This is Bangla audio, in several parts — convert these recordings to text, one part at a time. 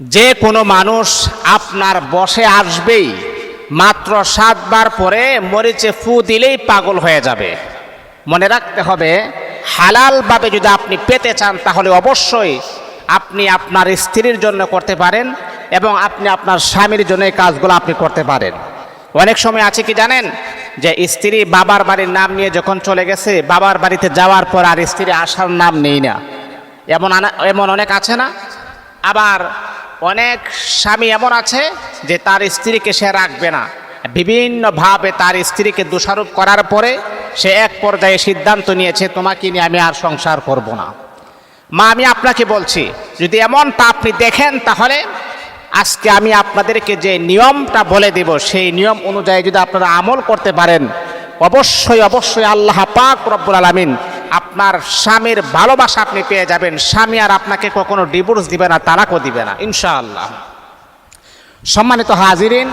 যে কোনো মানুষ আপনার বসে আসবেই, মাত্র সাতবার পরে মরিচে ফু দিলেই পাগল হয়ে যাবে। মনে রাখতে হবে, হালালভাবে যদি আপনি পেতে চান, তাহলে অবশ্যই আপনি আপনার স্ত্রীর জন্য করতে পারেন এবং আপনি আপনার স্বামীর জন্য এই কাজগুলো আপনি করতে পারেন। অনেক সময় আছে কি জানেন, যে স্ত্রী বাবার বাড়ির নাম নিয়ে যখন চলে গেছে, বাবার বাড়িতে যাওয়ার পর আর স্ত্রী আসার নাম নেই না। এমন এমন অনেক আছে না? আবার অনেক স্বামী এমন আছে যে তার স্ত্রীকে সে রাখবে না। বিভিন্নভাবে তার স্ত্রীকে দোষারোপ করার পরে সে এক পর্যায়ে সিদ্ধান্ত নিয়েছে, তোমাকে নিয়ে আমি আর সংসার করব না। মা, আমি আপনাকে বলছি, যদি এমনটা আপনি দেখেন তাহলে আজকে আমি আপনাদেরকে যে নিয়মটা বলে দেব, সেই নিয়ম অনুযায়ী যদি আপনারা আমল করতে পারেন, অবশ্যই অবশ্যই আল্লাহ পাক রব্বুল আলামিন আপনার স্বামীর ভালোবাসা আপনি পেয়ে যাবেন। স্বামী আর আপনাকে কখনো ডিভোর্স দিবে না, তালাকও দিবে না। ইনশাআল্লাহ। সম্মানিত হাজিরিন,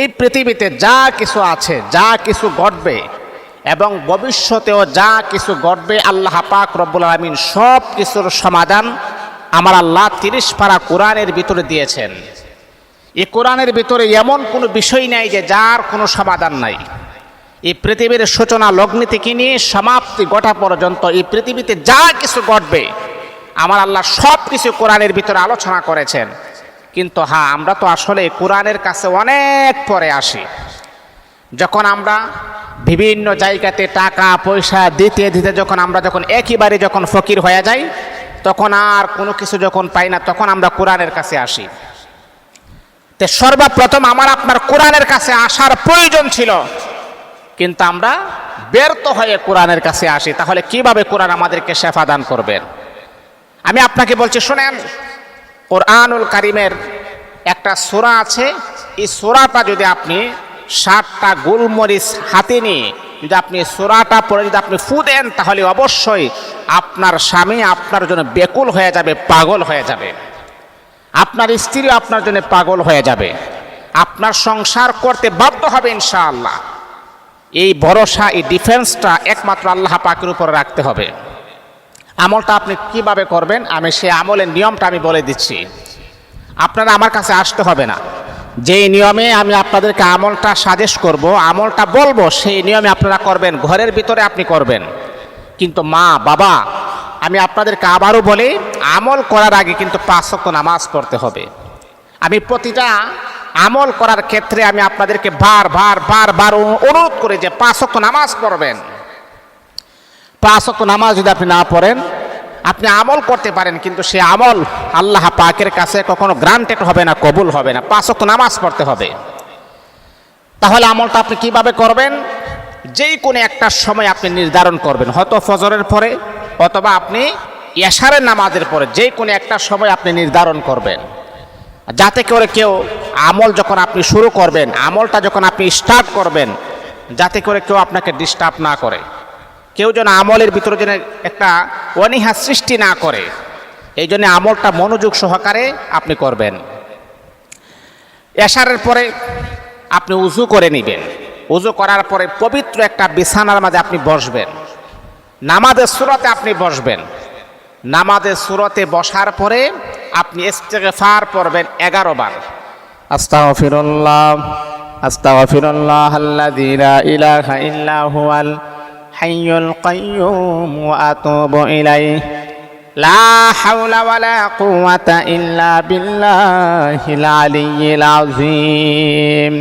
এই পৃথিবীতে যা কিছু আছে, যা কিছু ঘটবে এবং ভবিষ্যতেও যা কিছু ঘটবে, আল্লাহ পাক রব্বুল আলমিন সব কিছুর সমাধান আমার আল্লাহ তিরিশ পারা কোরআনের ভিতরে দিয়েছেন। এই কোরআনের ভিতরে এমন কোনো বিষয় নাই যে যার কোনো সমাধান নাই। এই পৃথিবীর সূচনা লগ্নি থেকে নিয়ে? সমাপ্তি ঘটা পর্যন্ত এই পৃথিবীতে যা কিছু ঘটবে, আমার আল্লাহ সব কিছু কোরআনের ভিতরে আলোচনা করেছেন। কিন্তু হ্যাঁ আমরা তো আসলে কোরআনের কাছে অনেক পরে আসি। যখন আমরা বিভিন্ন জায়গাতে টাকা, পয়সা দিতে দিতে যখন আমরা যখন একইবারে যখন ফকির হয়ে যাই, তখন আর কোনো কিছু যখন পাই না, তখন আমরা কোরআনের কাছে আসি। তো সর্বপ্রথম আমার আপনার কোরআনের কাছে আসার প্রয়োজন ছিল। কিন্তু আমরা ব্যর্থ হয়ে কোরআনের কাছে আসি। তাহলে কীভাবে কোরআন আমাদেরকে শেফা দান করবেন? আমি আপনাকে বলছি, শোনেন, কোরআনুল কারিমের একটা সোরা আছে। এই সোরাটা যদি আপনি ষাটটা গোলমরিচ হাতে নিয়ে যদি আপনি সোরাটা পরে যদি আপনি ফু দেন, তাহলে অবশ্যই আপনার স্বামী আপনার জন্য বেকুল হয়ে যাবে, পাগল হয়ে যাবে। আপনার স্ত্রী আপনার জন্য পাগল হয়ে যাবে। আপনার সংসার করতে বাধ্য হবে ইনশাআল্লাহ। এই ভরসা, এই ডিফেন্সটা একমাত্র আল্লাহ পাকের উপর রাখতে হবে। আমলটা আপনি কীভাবে করবেন, আমি সেই আমলের নিয়মটা আমি বলে দিচ্ছি। আপনারা আমার কাছে আসতে হবে না। যেই নিয়মে আমি আপনাদেরকে আমলটা সাজেস্ট করব, আমলটা বলব, সেই নিয়মে আপনারা করবেন, ঘরের ভিতরে আপনি করবেন। কিন্তু মা, বাবা, আমি আপনাদেরকে আবারও বলি, আমল করার আগে কিন্তু পাঁচ ওয়াক্ত নামাজ পড়তে হবে। আমি প্রতিটা আমল করার ক্ষেত্রে আমি আপনাদেরকে বার বার বার বার অনুরোধ করি যে পাঁচ ওয়াক্ত নামাজ পড়বেন। পাঁচ ওয়াক্ত নামাজ যদি আপনি না পড়েন, আপনি আমল করতে পারেন, কিন্তু সে আমল আল্লাহ পাকের কাছে কখনো গ্রান্টেড হবে না, কবুল হবে না। পাঁচ ওয়াক্ত নামাজ পড়তে হবে। তাহলে আমলটা আপনি কীভাবে করবেন? যেই কোনো একটা সময় আপনি নির্ধারণ করবেন। হয়তো ফজরের পরে অথবা আপনি এশারের নামাজের পরে যে কোনো একটা সময় আপনি নির্ধারণ করবেন। যাতে করে কেউ আমল যখন আপনি শুরু করবেন, আমলটা যখন আপনি স্টার্ট করবেন, যাতে করে কেউ আপনাকে ডিস্টার্ব না করে। কেউ যেন আমলের ভিতরে যেন একটা অনীহা সৃষ্টি না করে, এই জন্য আমলটা মনোযোগ সহকারে আপনি করবেন। এশারের পরে আপনি উজু করে নেবেন। উজু করার পরে পবিত্র একটা বিছানার মাঝে আপনি বসবেন। নামাজের সুরতে আপনি বসবেন। নামাজের সুরতে বসার পরে আপনি ইস্তেগফার পড়বেন এগারো বার। আস্তাগফিরুল্লাহ আস্তাগফিরুল্লাহ আল্লাযী লা ইলাহা ইল্লা হুয়াল হাইয়ুল কাইয়্যুম ওয়া আতুবু ইলাইহি। লা হাওলা ওয়ালা কুওয়াতা ইল্লা বিল্লাহিল আলিয়্যিল আযীম।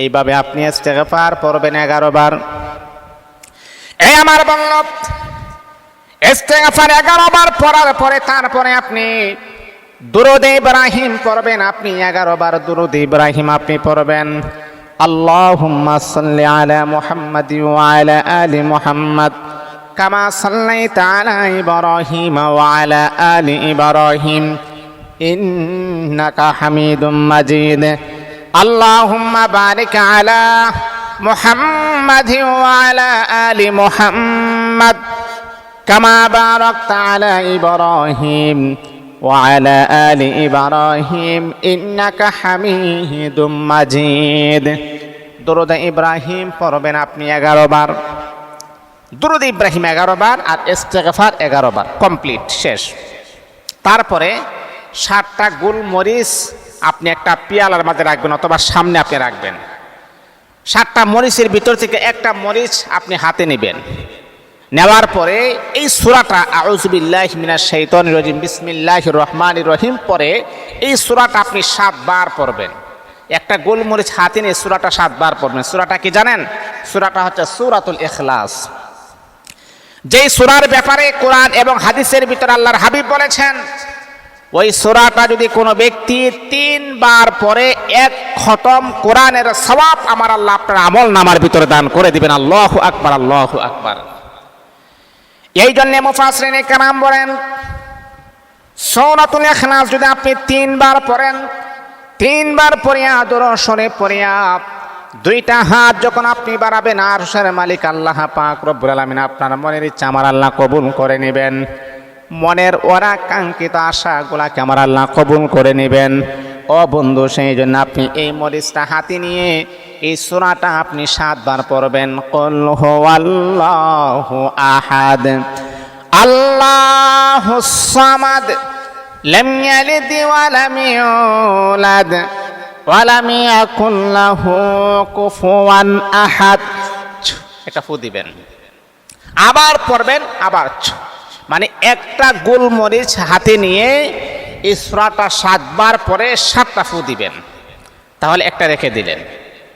এইভাবে আপনি ইস্তেগফার পড়বেন এগারো বার। এই আমার বল্লভ ইস্তেগফার এগারো বার পড়ার পরে তারপরে আপনি দুরুদ ইব্রাহিম পড়বেন আপনি, এগারো বার দুরুদ ইব্রাহিম আপনি পড়বেন। আল্লাহুম্মা সাল্লি আলা মুহাম্মাদ ওয়া আলা আলি মুহাম্মাদ। কামা সাল্লাইতা আলা ইব্রাহিম ওয়া আলা আলি ইব্রাহিম। ইন্নাকা হামিদুম মাজিদ। আল্লাহুম্মা বারিক আলা মুহাম্মাদ ওয়া আলা আলি মুহাম্মাদ। كما باركت على إبراهيم وعلى آل إبراهيم إنك حميد مجيد দরুদ ইব্রাহিম পড়বেন আপনি এগারো বার দরুদ ইব্রাহিম এগারো বার আর ইস্তেগফার এগারো বার কমপ্লিট শেষ তারপরে ষাটটা গোলমরিচ আপনি একটা পিয়ালার মাঝে রাখবেন অথবা সামনে আপনি রাখবেন ষাটটা মরিচের ভিতর থেকে একটা মরিচ আপনি হাতে নেবেন নেওয়ার পরে এই সুরাটা আউজবিল্লাহ মিনাশ শৈতন রহিম বিসমিল্লাহ রহমান রহিম পরে এই সুরাটা আপনি সাতবার পড়বেন। একটা গোলমরিচ হাতে নিয়ে সুরাটা সাতবার পড়বেন। সুরাটা কি জানেন? সুরাটা হচ্ছে সুরাতুল এখলাস যেই সুরার ব্যাপারে কোরআন এবং হাদিসের ভিতরে আল্লাহর হাবিব বলেছেন, ওই সুরাটা যদি কোনো ব্যক্তি তিনবার পরে এক খতম কোরআনের সবাব আমার আল্লাহ আপনার আমল নামার ভিতরে দান করে দিবেন। আল্লাহ আকবার আল্লাহ আকবার। এই জন্য মুফাসরিনে কালাম বলেন, সৌরাতুল ইখলাস যদি আপনি তিনবার পড়েন, তিনবার পড়িয়া দর্শনে পড়িয়া, দুইটা হাত যখন আপনি বাড়াবেন আর মালিক আল্লাহ পাক রব্বুল আলামিন আপনার মনের ইচ্ছা আমার আল্লাহ কবুল করে নেবেন। মনের ওরা কাঙ্ক্ষিত আশাগুলাকে আমার আল্লাহ কবুল করে নেবেন। ও বন্ধু সেই জন্য আপনি এই মরিচটা হাতে নিয়ে এই সোনাটা আপনি সাতবার পড়বেন কল হো আল্লাহ আহাদ আল্লাহ সামাদ لم يلد ولم يولد ولم يكن له كفوا احد এটা ফু দিবেন আবার পড়বেন আবার ছ। মানে একটা গোলমরিচ হাতে নিয়ে এই সুরাটা সাতবার পরে সাতটা ফু দিবেন তাহলে একটা রেখে দিলেন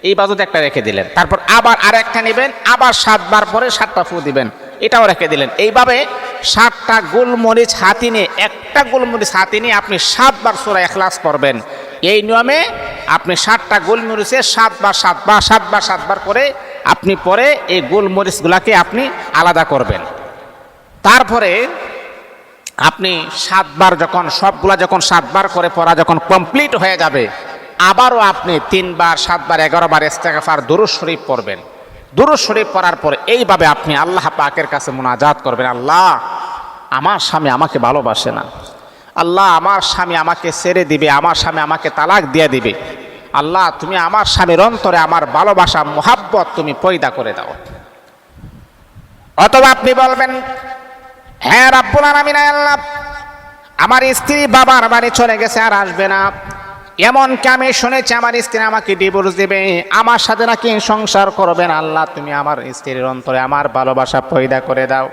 এই বাজুতে একটা রেখে দিলেন। তারপর আবার আর একটা নেবেন, আবার সাতবার পরে সাতটা ফু দিবেন। এটাও রেখে দিলেন। এইভাবে সাতটা গোলমরিচ হাতি নিয়ে, একটা গোলমরিচ হাতি নিয়ে আপনি সাতবার সোরা এখলাস করবেন এই নিয়মে আপনি সাতটা গোলমরিচে সাতবার সাতবার সাতবার সাতবার করে আপনি পরে এই গোলমরিচগুলাকে আপনি আলাদা করবেন। তারপরে আপনি সাতবার যখন, সবগুলা যখন সাতবার করে পড়া যখন কমপ্লিট হয়ে যাবে আবারও আপনি তিনবার, সাতবার, এগারোবার ইস্তেগফার দুরুজ শরীফ পড়বেন। দুরুজ শরীফ পড়ার পর এইভাবে আপনি আল্লাহ পাকের কাছে মোনাজাত করবেন, আল্লাহ, আমার স্বামী আমাকে ভালোবাসে না। আল্লাহ, আমার স্বামী আমাকে ছেড়ে দিবে, আমার স্বামী আমাকে তালাক দিয়ে দিবে। আল্লাহ, তুমি আমার স্বামীর অন্তরে আমার ভালোবাসা, মোহাব্বত তুমি পয়দা করে দাও। অথবা আপনি বলবেন হ্যাঁ রাব্বুল আলামিন, আল্লাহ, আমার স্ত্রী বাবার বাড়ি চলে গেছে আর আসবে না। এমনকি আমি শুনেছি, আমার স্ত্রী আমাকে ডিভোর্স দেবে? আমার সাথে নাকি সংসার করবেন আল্লাহ, তুমি আমার স্ত্রীর অন্তরে আমার ভালোবাসা পয়দা করে দাও।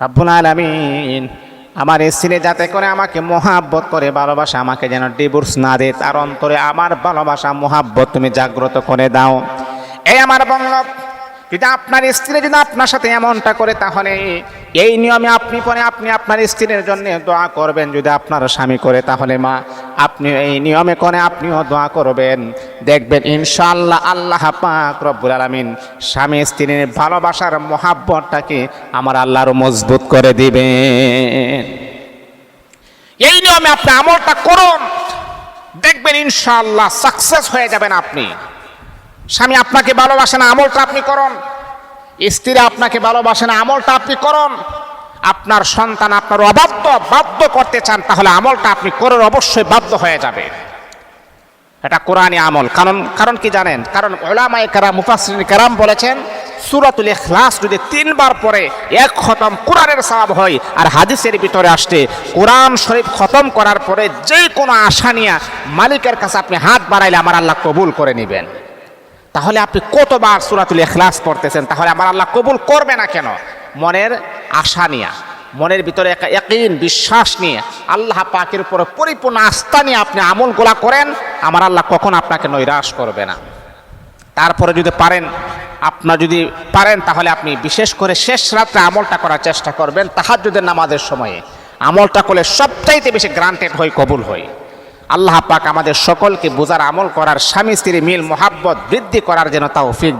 রাব্বুল আলামিন, আমার স্ত্রী যাতে করে আমাকে মহাব্বত করে, ভালোবাসা আমাকে যেন ডিভোর্স না দে তার অন্তরে আমার ভালোবাসা, মহাব্বত তুমি জাগ্রত করে দাও। এই আমার বঙ্গ যদি আপনার স্ত্রী যদি আপনার সাথে এমনটা করে, তাহলে এই নিয়মে আপনি পরে আপনি আপনার স্ত্রীর জন্য দোয়া করবেন। যদি আপনার স্বামী করে, তাহলে মা, আপনি এই নিয়মে করে আপনিও দোয়া করবেন। দেখবেন ইনশাল্লাহ আল্লাহ পাক রব্বুল আলামিন স্বামী স্ত্রীর ভালোবাসার মহাব্বতটাকে আমার আল্লাহর মজবুত করে দিবেন। এই নিয়মে আপনি আমলটা করুন। দেখবেন ইনশাল্লাহ সাকসেস হয়ে যাবেন আপনি। স্বামী আপনাকে ভালোবাসে না, আমলটা আপনি করুন। স্ত্রী আপনাকে ভালোবাসে না, আমলটা আপনি করুন। আপনার সন্তান আপনার অবাধ্য, বাধ্য করতে চান, তাহলে আমলটা আপনি করার অবশ্যই বাধ্য হয়ে যাবে। এটা কোরআনী আমল। কারণ কারণ কি জানেন? কারণ ওলামাই কারাম মুফাসরিন কারাম বলেছেন, সুরাতুল ইখলাস যদি তিনবার পরে এক খতম কোরআনের সওয়াব হয়, আর হাদিসের ভিতরে আসতে কোরআন শরীফ খতম করার পরে যে কোনো আশা নিয়ে মালিকের কাছে আপনি হাত বাড়াইলে আমার আল্লাহ কবুল করে নেবেন। তাহলে আপনি কতবার সুরাতুল ইখলাস পড়তেছেন? তাহলে আমার আল্লাহ কবুল করবে না কেন? মনের আশা নিয়ে, মনের ভিতরে একটা একদিন বিশ্বাস নিয়ে, আল্লাহ পাকের উপরে পরিপূর্ণ আস্থা নিয়ে আপনি আমল গোলা করেন, আমার আল্লাহ কখন আপনাকে নৈরাশ করবে না। তারপরে যদি পারেন, আপনার যদি পারেন, তাহলে আপনি বিশেষ করে শেষ রাত্রে আমলটা করার চেষ্টা করবেন তাহাজ্জুদের নামাজের সময়ে। আমলটা করলে সবচাইতে বেশি গ্রান্টেড হয় কবুল হয় আল্লাহ পাক আমাদের সকলকে বোঝার আমল করার স্বামী স্ত্রী মিল, মোহাব্বত বৃদ্ধি করার যেন তৌফিক